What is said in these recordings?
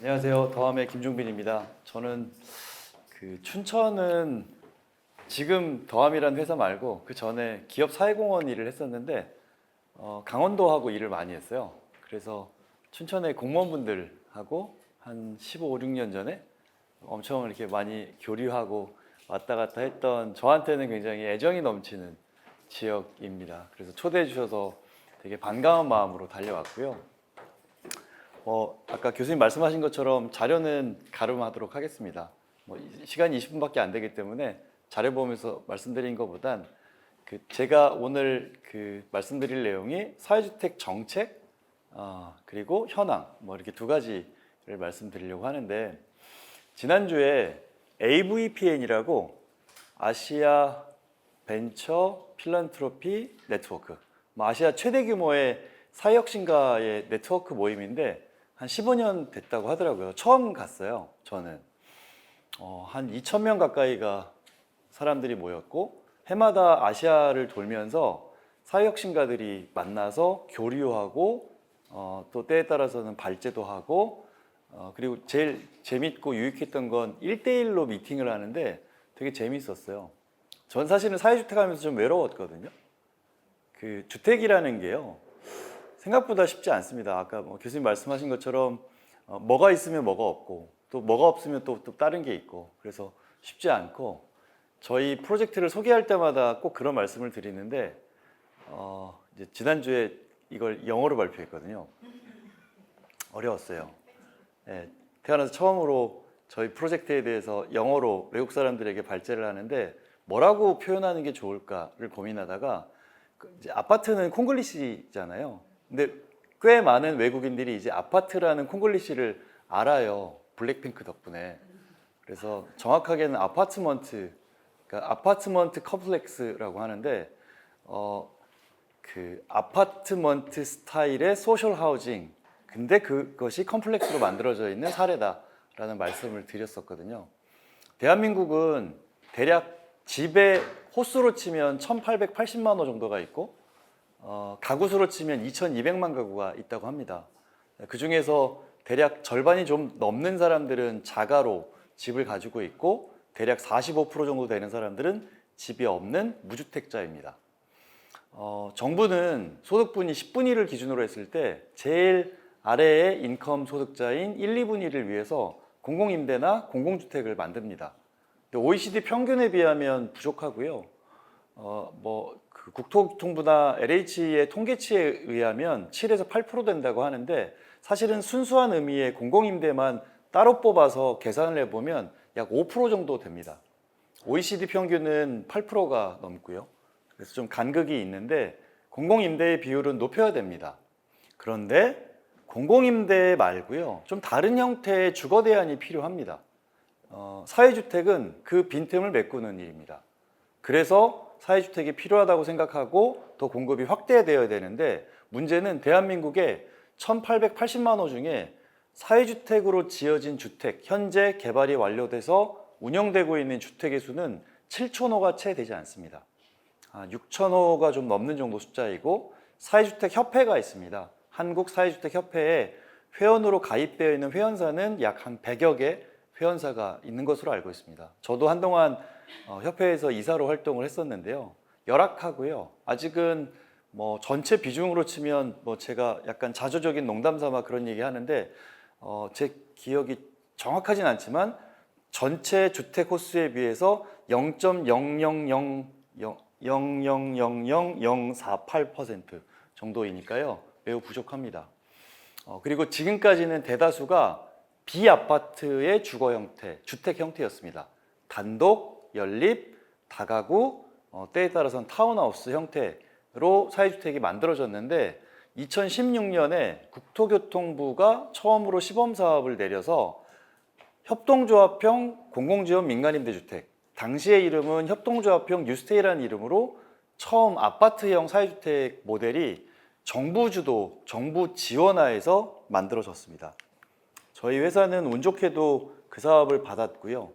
안녕하세요. 더함의 김종빈입니다. 저는 그 춘천은 지금 더함이라는 회사 말고 그 전에 기업 사회공헌 일을 했었는데 어, 강원도하고 일을 많이 했어요. 그래서 춘천의 공무원분들하고 한 15, 16년 전에 엄청 이렇게 많이 교류하고 왔다 갔다 했던 저한테는 굉장히 애정이 넘치는 지역입니다. 그래서 초대해 주셔서 되게 반가운 마음으로 달려왔고요. 뭐 아까 교수님 말씀하신 것처럼 자료는 가름하도록 하겠습니다. 뭐 이- 시간이 20분밖에 안 되기 때문에 자료 보면서 말씀드린 것보단 그 제가 오늘 그 말씀드릴 내용이 사회주택 정책 아, 그리고 현황 뭐 이렇게 두 가지를 말씀드리려고 하는데 지난주에 AVPN이라고 아시아 벤처 필란트로피 네트워크 뭐 아시아 최대 규모의 사회혁신가의 네트워크 모임인데 한 15년 됐다고 하더라고요. 처음 갔어요. 저는 어, 한 2천 명 가까이가 사람들이 모였고 해마다 아시아를 돌면서 사회혁신가들이 만나서 교류하고 어, 또 때에 따라서는 발제도 하고 어, 그리고 제일 재밌고 유익했던 건 1대1로 미팅을 하는데 되게 재밌었어요. 전 사실은 사회주택 하면서 좀 외로웠거든요. 그 주택이라는 게요. 생각보다 쉽지 않습니다. 아까 뭐 교수님 말씀하신 것처럼 어, 뭐가 있으면 뭐가 없고 또 뭐가 없으면 또, 또 다른 게 있고 그래서 쉽지 않고 저희 프로젝트를 소개할 때마다 꼭 그런 말씀을 드리는데 어, 이제 지난주에 이걸 영어로 발표했거든요. 어려웠어요. 예, 태어나서 처음으로 저희 프로젝트에 대해서 영어로 외국 사람들에게 발제를 하는데 뭐라고 표현하는 게 좋을까를 고민하다가 그 아파트는 콩글리시잖아요. 근데 꽤 많은 외국인들이 이제 아파트라는 콩글리시를 알아요. 블랙핑크 덕분에. 그래서 정확하게는 아파트먼트, 그러니까 아파트먼트 컴플렉스라고 하는데 어, 그 아파트먼트 스타일의 소셜 하우징. 근데 그것이 컴플렉스로 만들어져 있는 사례다라는 말씀을 드렸었거든요. 대한민국은 대략 집에 호수로 치면 1,880만 호 정도가 있고 어, 가구 수로 치면 2,200만 가구가 있다고 합니다. 그 중에서 대략 절반이 좀 넘는 사람들은 자가로 집을 가지고 있고 대략 45% 정도 되는 사람들은 집이 없는 무주택자입니다. 어, 정부는 소득분위 10분위 를 기준으로 했을 때 제일 아래의 인컴 소득자인 1, 2분위를 위해서 공공임대나 공공주택을 만듭니다. OECD 평균에 비하면 부족하고요. 어, 뭐 그 국토교통부나 LH의 통계치에 의하면 7에서 8% 된다고 하는데 사실은 순수한 의미의 공공임대만 따로 뽑아서 계산을 해보면 약 5% 정도 됩니다. OECD 평균은 8%가 넘고요. 그래서 좀 간극이 있는데 공공임대의 비율은 높여야 됩니다. 그런데 공공임대 말고요. 좀 다른 형태의 주거 대안이 필요합니다. 어, 사회주택은 그 빈틈을 메꾸는 일입니다. 그래서 사회주택이 필요하다고 생각하고 더 공급이 확대되어야 되는데 문제는 대한민국에 1,880만 호 중에 사회주택으로 지어진 주택, 현재 개발이 완료돼서 운영되고 있는 주택의 수는 7천 호가 채 되지 않습니다. 아, 6천 호가 좀 넘는 정도 숫자이고 사회주택 협회가 있습니다. 한국 사회주택 협회에 회원으로 가입되어 있는 회원사는 약 한 100여 개 회원사가 있는 것으로 알고 있습니다. 저도 한동안 어, 협회에서 이사로 활동을 했었는데요. 열악하고요. 아직은 뭐 전체 비중으로 치면 뭐 제가 약간 자조적인 농담 삼아 그런 얘기 하는데 어, 제 기억이 정확하진 않지만 전체 주택 호수에 비해서 0.000000048% 정도이니까요. 매우 부족합니다. 어, 그리고 지금까지는 대다수가 비아파트의 주거 형태, 주택 형태였습니다. 단독, 연립, 다가구, 어, 때에 따라서는 타운하우스 형태로 사회주택이 만들어졌는데 2016년에 국토교통부가 처음으로 시범 사업을 내려서 협동조합형 공공지원 민간임대주택, 당시의 이름은 협동조합형 뉴스테이라는 이름으로 처음 아파트형 사회주택 모델이 정부 주도, 정부 지원하에서 만들어졌습니다. 저희 회사는 운 좋게도 그 사업을 받았고요.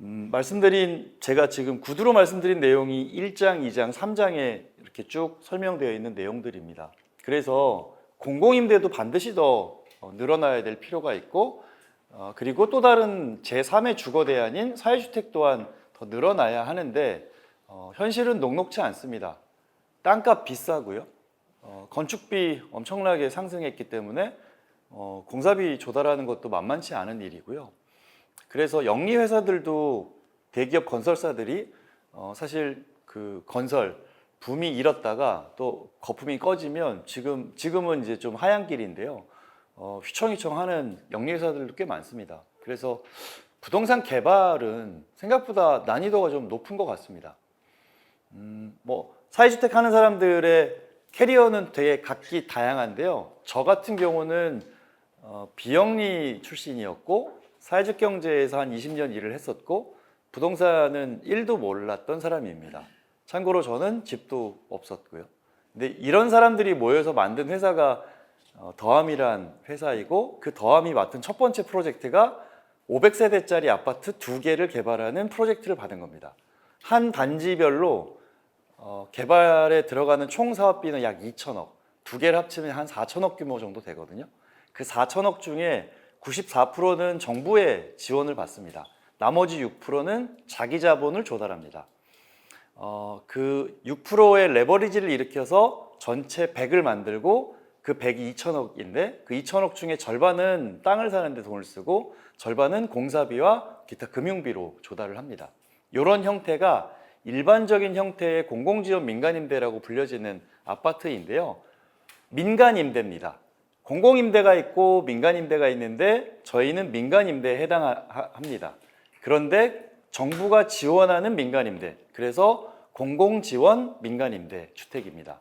음, 말씀드린 제가 지금 구두로 말씀드린 내용이 1장, 2장, 3장에 이렇게 쭉 설명되어 있는 내용들입니다. 그래서 공공임대도 반드시 더 어, 늘어나야 될 필요가 있고 어, 그리고 또 다른 제3의 주거 대안인 사회주택 또한 더 늘어나야 하는데 어, 현실은 녹록치 않습니다. 땅값 비싸고요. 어, 건축비 엄청나게 상승했기 때문에 어, 공사비 조달하는 것도 만만치 않은 일이고요. 그래서 영리 회사들도 대기업 건설사들이 어, 사실 그 건설 붐이 일었다가 또 거품이 꺼지면 지금 지금은 이제 좀 하얀 길인데요. 어, 휘청휘청하는 영리 회사들도 꽤 많습니다. 그래서 부동산 개발은 생각보다 난이도가 좀 높은 것 같습니다. 음, 뭐 사회주택 하는 사람들의 캐리어는 되게 각기 다양한데요. 저 같은 경우는 어, 비영리 출신이었고 사회적 경제에서 한 20년 일을 했었고 부동산은 1도 몰랐던 사람입니다. 참고로 저는 집도 없었고요. 근데 이런 사람들이 모여서 만든 회사가 어, 더함이란 회사이고 그 더함이 맡은 첫 번째 프로젝트가 500세대짜리 아파트 두 개를 개발하는 프로젝트를 받은 겁니다. 한 단지별로 어, 개발에 들어가는 총 사업비는 약 2천억. 두 개를 합치면 한 4천억 규모 정도 되거든요. 그 4천억 중에 94%는 정부의 지원을 받습니다. 나머지 6%는 자기 자본을 조달합니다. 어, 그 6%의 레버리지를 일으켜서 전체 100을 만들고 그 100이 2천억인데 그 2천억 중에 절반은 땅을 사는데 돈을 쓰고 절반은 공사비와 기타 금융비로 조달을 합니다. 이런 형태가 일반적인 형태의 공공지원 민간임대라고 불려지는 아파트인데요. 민간임대입니다. 공공임대가 있고 민간임대가 있는데 저희는 민간임대에 해당합니다. 그런데 정부가 지원하는 민간임대, 그래서 공공지원 민간임대 주택입니다.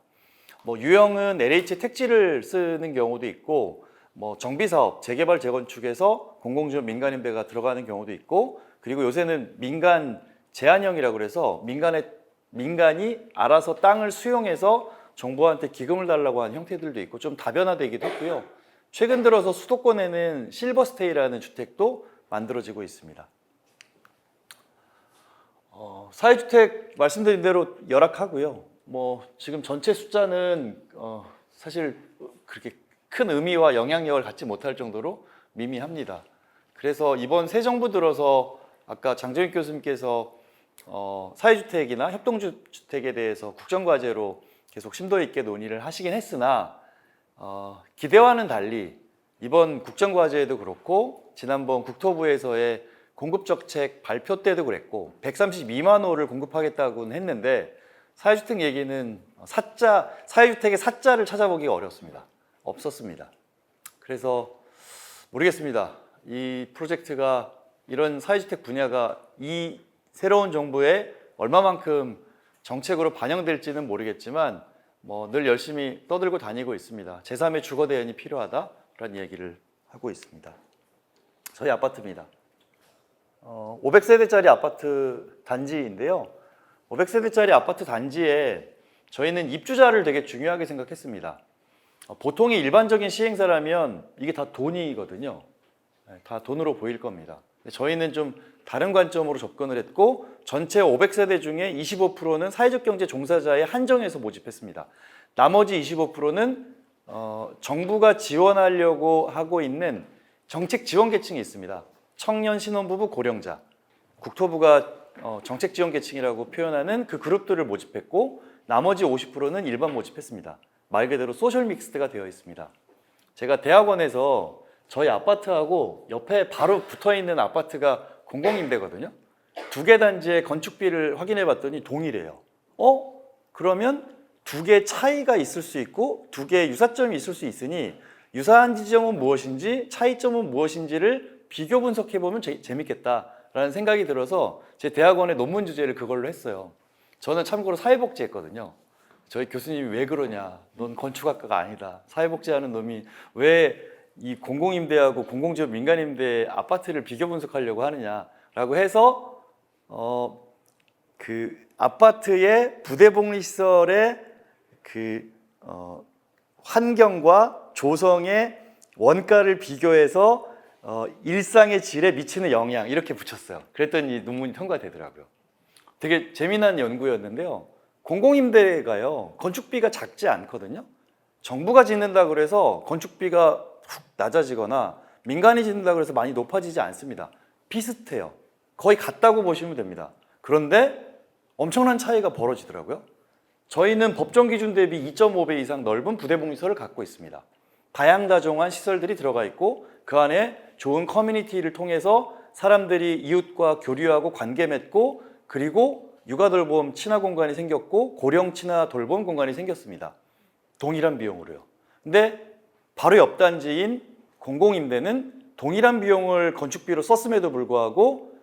뭐 유형은 LH 택지를 쓰는 경우도 있고, 뭐 정비사업, 재개발, 재건축에서 공공지원 민간임대가 들어가는 경우도 있고, 그리고 요새는 민간 제한형이라고 그래서 민간의 민간이 알아서 땅을 수용해서 정부한테 기금을 달라고 하는 형태들도 있고 좀 다변화되기도 했고요. 최근 들어서 수도권에는 실버스테이라는 주택도 만들어지고 있습니다. 어, 사회주택 말씀드린 대로 열악하고요. 뭐 지금 전체 숫자는 어, 사실 그렇게 큰 의미와 영향력을 갖지 못할 정도로 미미합니다. 그래서 이번 새 정부 들어서 아까 장정익 교수님께서 어, 사회주택이나 협동주택에 대해서 국정과제로 계속 심도 있게 논의를 하시긴 했으나 어, 기대와는 달리 이번 국정과제에도 그렇고 지난번 국토부에서의 공급정책 발표 때도 그랬고 132만 호를 공급하겠다고는 했는데 사회주택 얘기는 사자 사회주택의 사자를 찾아보기가 어렵습니다. 없었습니다. 그래서 모르겠습니다. 이 프로젝트가 이런 사회주택 분야가 이 새로운 정부에 얼마만큼 정책으로 반영될지는 모르겠지만 뭐 늘 열심히 떠들고 다니고 있습니다. 제3의 주거 대안이 필요하다라는 얘기를 하고 있습니다. 저희 아파트입니다. 어, 500세대짜리 아파트 단지인데요. 500세대짜리 아파트 단지에 저희는 입주자를 되게 중요하게 생각했습니다. 어, 보통의 일반적인 시행사라면 이게 다 돈이거든요. 네, 다 돈으로 보일 겁니다. 저희는 좀 다른 관점으로 접근을 했고 전체 500세대 중에 25%는 사회적 경제 종사자에 한정해서 모집했습니다. 나머지 25%는 어, 정부가 지원하려고 하고 있는 정책 지원 계층이 있습니다. 청년 신혼부부 고령자 국토부가 어, 정책 지원 계층이라고 표현하는 그 그룹들을 모집했고 나머지 50%는 일반 모집했습니다. 말 그대로 소셜 믹스드가 되어 있습니다. 제가 대학원에서 저희 아파트하고 옆에 바로 붙어 있는 아파트가 공공임대거든요. 두 개 단지의 건축비를 확인해 봤더니 동일해요. 어? 그러면 두 개 차이가 있을 수 있고 두 개의 유사점이 있을 수 있으니 유사한 지점은 무엇인지 차이점은 무엇인지를 비교 분석해 보면 재밌겠다라는 생각이 들어서 제 대학원의 논문 주제를 그걸로 했어요. 저는 참고로 사회복지 했거든요. 저희 교수님이 왜 그러냐? 넌 건축학과가 아니다. 사회복지하는 놈이 왜 이 공공임대하고 공공지원 민간임대 아파트를 비교 분석하려고 하느냐라고 해서 어 그 아파트의 부대복리 시설의 그 어, 환경과 조성의 원가를 비교해서 어, 일상의 질에 미치는 영향 이렇게 붙였어요. 그랬더니 논문이 통과되더라고요. 되게 재미난 연구였는데요. 공공임대가요 건축비가 작지 않거든요. 정부가 짓는다 그래서 건축비가 훅 낮아지거나 민간해진다 그래서 많이 높아지지 않습니다. 비슷해요. 거의 같다고 보시면 됩니다. 그런데 엄청난 차이가 벌어지더라고요. 저희는 법정 기준 대비 2.5배 이상 넓은 부대복리소를 갖고 있습니다. 다양다종한 시설들이 들어가 있고 그 안에 좋은 커뮤니티를 통해서 사람들이 이웃과 교류하고 관계 맺고 그리고 육아 돌봄 친화 공간이 생겼고 고령 친화 돌봄 공간이 생겼습니다. 동일한 비용으로요. 근데 바로 옆 단지인 공공임대는 동일한 비용을 건축비로 썼음에도 불구하고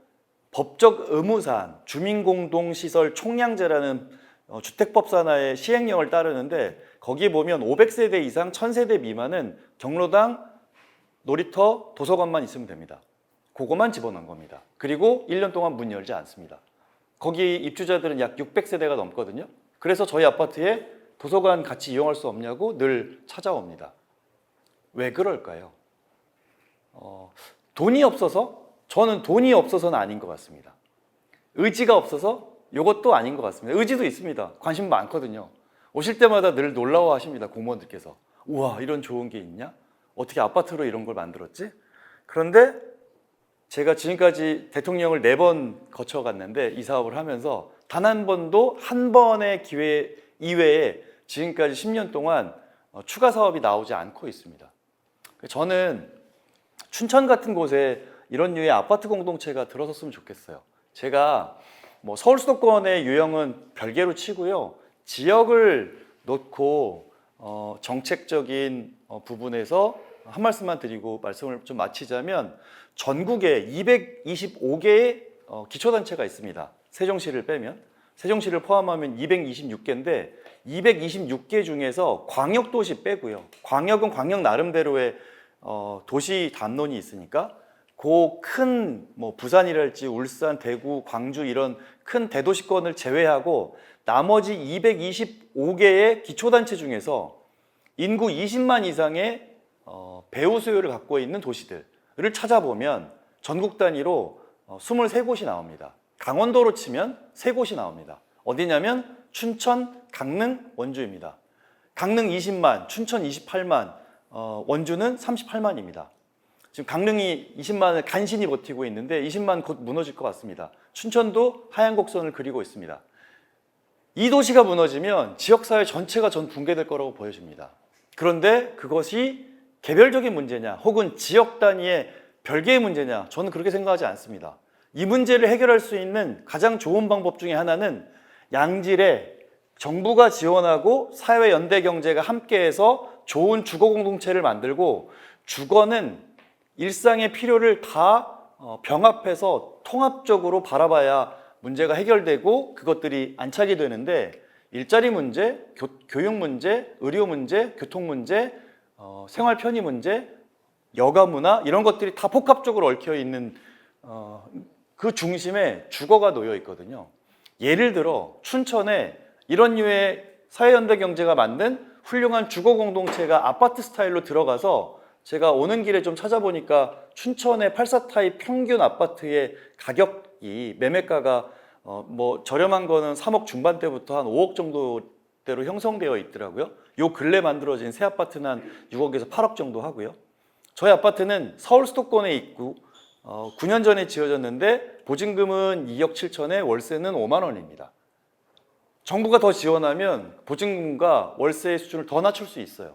법적 의무사안 주민공동시설 총량제라는 어, 주택법 산하의 시행령을 따르는데 거기에 보면 500세대 이상 1000세대 미만은 경로당 놀이터 도서관만 있으면 됩니다. 그거만 집어넣은 겁니다. 그리고 1년 동안 문 열지 않습니다. 거기 입주자들은 약 600세대가 넘거든요. 그래서 저희 아파트에 도서관 같이 이용할 수 없냐고 늘 찾아옵니다. 왜 그럴까요? 어, 돈이 없어서? 저는 돈이 없어서는 아닌 것 같습니다. 의지가 없어서? 이것도 아닌 것 같습니다. 의지도 있습니다. 관심 많거든요. 오실 때마다 늘 놀라워 하십니다. 공무원들께서. 우와, 이런 좋은 게 있냐? 어떻게 아파트로 이런 걸 만들었지? 그런데 제가 지금까지 대통령을 네 번 거쳐갔는데 이 사업을 하면서 단 한 번도 한 번의 기회 이외에 지금까지 10년 동안 어, 추가 사업이 나오지 않고 있습니다. 저는 춘천 같은 곳에 이런 류의 아파트 공동체가 들어섰으면 좋겠어요. 제가 뭐 서울 수도권의 유형은 별개로 치고요. 지역을 놓고 어, 정책적인 어, 부분에서 한 말씀만 드리고 말씀을 좀 마치자면 전국에 225개의 어, 기초단체가 있습니다. 세종시를 빼면 세종시를 포함하면 226개인데 226개 중에서 광역도시 빼고요. 광역은 광역 나름대로의 어, 도시 담론이 있으니까 그큰뭐 부산이랄지 울산, 대구, 광주 이런 큰 대도시권을 제외하고 나머지 225개의 기초단체 중에서 인구 20만 이상의 어, 배우 수요를 갖고 있는 도시들을 찾아보면 전국 단위로 어, 23곳이 나옵니다. 강원도로 치면 3곳이 나옵니다. 어디냐면 춘천, 강릉, 원주입니다. 강릉 20만, 춘천 28만, 어, 원주는 38만입니다. 지금 강릉이 20만을 간신히 버티고 있는데 20만 곧 무너질 것 같습니다. 춘천도 하얀 곡선을 그리고 있습니다. 이 도시가 무너지면 지역사회 전체가 전 붕괴될 거라고 보여집니다. 그런데 그것이 개별적인 문제냐 혹은 지역 단위의 별개의 문제냐 저는 그렇게 생각하지 않습니다. 이 문제를 해결할 수 있는 가장 좋은 방법 중에 하나는 양질의 정부가 지원하고 사회 연대 경제가 함께해서 좋은 주거 공동체를 만들고 주거는 일상의 필요를 다 어, 병합해서 통합적으로 바라봐야 문제가 해결되고 그것들이 안착이 되는데 일자리 문제, 교, 육 문제, 의료 문제, 교통 문제, 어, 생활 편의 문제, 여가 문화 이런 것들이 다 복합적으로 얽혀 있는 어, 그 중심에 주거가 놓여 있거든요. 예를 들어 춘천에 이런 류의 사회연대 경제가 만든 훌륭한 주거 공동체가 아파트 스타일로 들어가서 제가 오는 길에 좀 찾아보니까 춘천의 84 타입 평균 아파트의 가격이 매매가가 어, 뭐 저렴한 거는 3억 중반대부터 한 5억 정도대로 형성되어 있더라고요. 요 근래 만들어진 새 아파트는 한 6억에서 8억 정도 하고요. 저희 아파트는 서울 수도권에 있고 어, 9년 전에 지어졌는데 보증금은 2억 7천에 월세는 5만 원입니다. 정부가 더 지원하면 보증금과 월세의 수준을 더 낮출 수 있어요.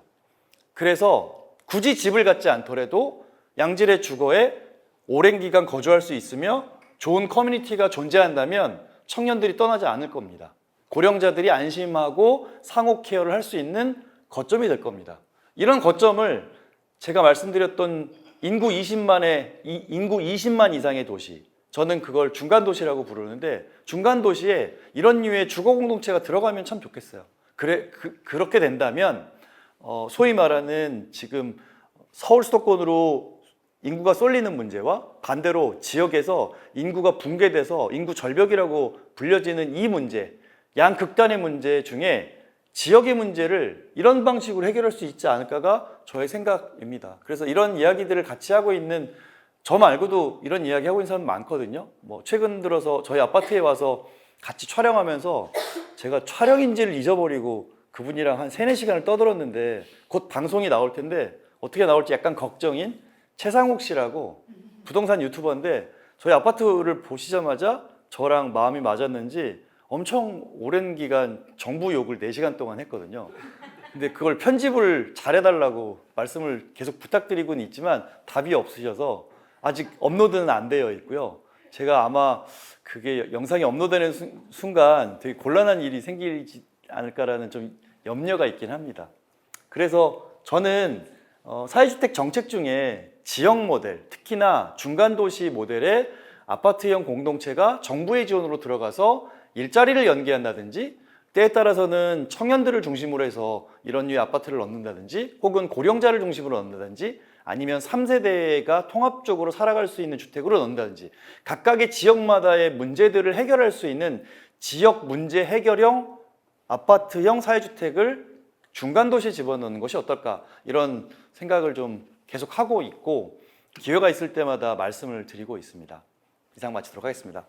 그래서 굳이 집을 갖지 않더라도 양질의 주거에 오랜 기간 거주할 수 있으며 좋은 커뮤니티가 존재한다면 청년들이 떠나지 않을 겁니다. 고령자들이 안심하고 상호 케어를 할 수 있는 거점이 될 겁니다. 이런 거점을 제가 말씀드렸던 인구 20만의 인구 20만 이상의 도시 저는 그걸 중간 도시라고 부르는데 중간 도시에 이런 류의 주거 공동체가 들어가면 참 좋겠어요. 그래 그, 렇게 된다면 어, 소위 말하는 지금 서울 수도권으로 인구가 쏠리는 문제와 반대로 지역에서 인구가 붕괴돼서 인구 절벽이라고 불려지는 이 문제, 양 극단의 문제 중에 지역의 문제를 이런 방식으로 해결할 수 있지 않을까가 저의 생각입니다. 그래서 이런 이야기들을 같이 하고 있는 저 말고도 이런 이야기 하고 있는 사람 많거든요. 뭐 최근 들어서 저희 아파트에 와서 같이 촬영하면서 제가 촬영인지를 잊어버리고 그분이랑 한 3, 4시간을 떠들었는데 곧 방송이 나올 텐데 어떻게 나올지 약간 걱정인 최상욱 씨라고 부동산 유튜버인데 저희 아파트를 보시자마자 저랑 마음이 맞았는지 엄청 오랜 기간 정부 욕을 4시간 동안 했거든요. 근데 그걸 편집을 잘해달라고 말씀을 계속 부탁드리고는 있지만 답이 없으셔서 아직 업로드는 안 되어 있고요. 제가 아마 그게 영상이 업로드되는 순- 순간 되게 곤란한 일이 생기지 않을까라는 좀 염려가 있긴 합니다. 그래서 저는 어, 사회주택 정책 중에 지역 모델, 특히나 중간 도시 모델의 아파트형 공동체가 정부의 지원으로 들어가서 일자리를 연계한다든지 때에 따라서는 청년들을 중심으로 해서 이런 류의 아파트를 얻는다든지 혹은 고령자를 중심으로 얻는다든지 아니면 3세대가 통합적으로 살아갈 수 있는 주택으로 넣는다든지 각각의 지역마다의 문제들을 해결할 수 있는 지역 문제 해결형 아파트형 사회주택을 중간 도시에 집어넣는 것이 어떨까 이런 생각을 좀 계속 하고 있고 기회가 있을 때마다 말씀을 드리고 있습니다. 이상 마치도록 하겠습니다.